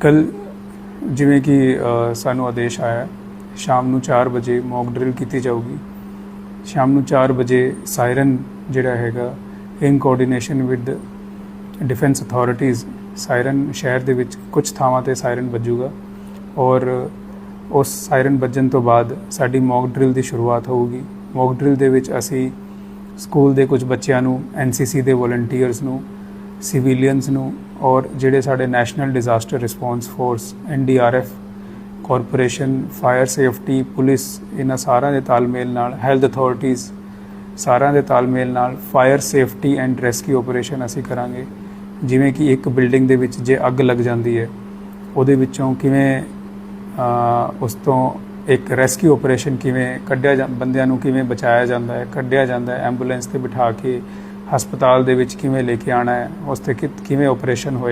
ਕੱਲ ਜਿਵੇਂ ਕਿ ਸਾਨੂੰ ਆਦੇਸ਼ ਆਇਆ, ਸ਼ਾਮ ਨੂੰ 4 ਵਜੇ ਮੌਕ ਡਰਿਲ ਕੀਤੀ ਜਾਊਗੀ। ਸ਼ਾਮ ਨੂੰ 4 ਵਜੇ ਸਾਇਰਨ ਜਿਹੜਾ ਹੈਗਾ in coordination with defence authorities siren ਸ਼ਹਿਰ ਦੇ ਵਿੱਚ ਕੁਝ ਥਾਵਾਂ ਤੇ ਸਾਇਰਨ ਵੱਜੂਗਾ। ਔਰ ਉਸ ਸਾਇਰਨ ਵੱਜਣ ਤੋਂ ਬਾਅਦ ਸਾਡੀ ਮੌਕ ਡਰਿਲ ਦੀ ਸ਼ੁਰੂਆਤ ਹੋਊਗੀ। ਮੌਕ ਡਰਿਲ ਦੇ ਵਿੱਚ ਅਸੀਂ ਸਕੂਲ ਦੇ ਕੁਝ ਬੱਚਿਆਂ ਨੂੰ ਐਨਸੀਸੀ ਦੇ ਵੋਲੰਟੀਅਰਸ ਨੂੰ ਸਿਵਿਲੀਅਨਸ ਨੂੰ ਔਰ ਜਿਹੜੇ ਸਾਡੇ national disaster response force NDRF corporation, fire safety, police, ਇਹਨਾਂ ਸਾਰਿਆਂ ਦੇ ਤਾਲਮੇਲ ਨਾਲ, ਹੈਲਥ ਅਥਾਰਟੀਜ਼ ਸਾਰਿਆਂ ਦੇ ਤਾਲਮੇਲ ਨਾਲ fire safety and rescue operation ਅਸੀਂ ਕਰਾਂਗੇ। ਜਿਵੇਂ ਕਿ ਇੱਕ ਬਿਲਡਿੰਗ ਦੇ ਵਿੱਚ ਜੇ ਅੱਗ ਲੱਗ ਜਾਂਦੀ ਹੈ, ਉਹਦੇ ਵਿੱਚੋਂ ਕਿਵੇਂ ਉਸ ਤੋਂ ਇੱਕ ਰੈਸਕਿਊ ਆਪਰੇਸ਼ਨ ਕਿਵੇਂ ਕੱਢਿਆ ਜਾਂ, ਬੰਦਿਆਂ ਨੂੰ ਕਿਵੇਂ ਬਚਾਇਆ ਜਾਂਦਾ ਹੈ, ਕੱਢਿਆ ਜਾਂਦਾ ਹੈ, ਐਂਬੂਲੈਂਸ ਤੇ ਬਿਠਾ ਕੇ ਹਸਪਤਾਲ ਦੇ ਵਿੱਚ ਕਿਵੇਂ ਲੈ ਕੇ ਆਣਾ ਹੈ ਉਸ ਤੇ ਕਿ- ਕਿਵੇਂ ਆਪਰੇਸ਼ਨ ਹੋਏ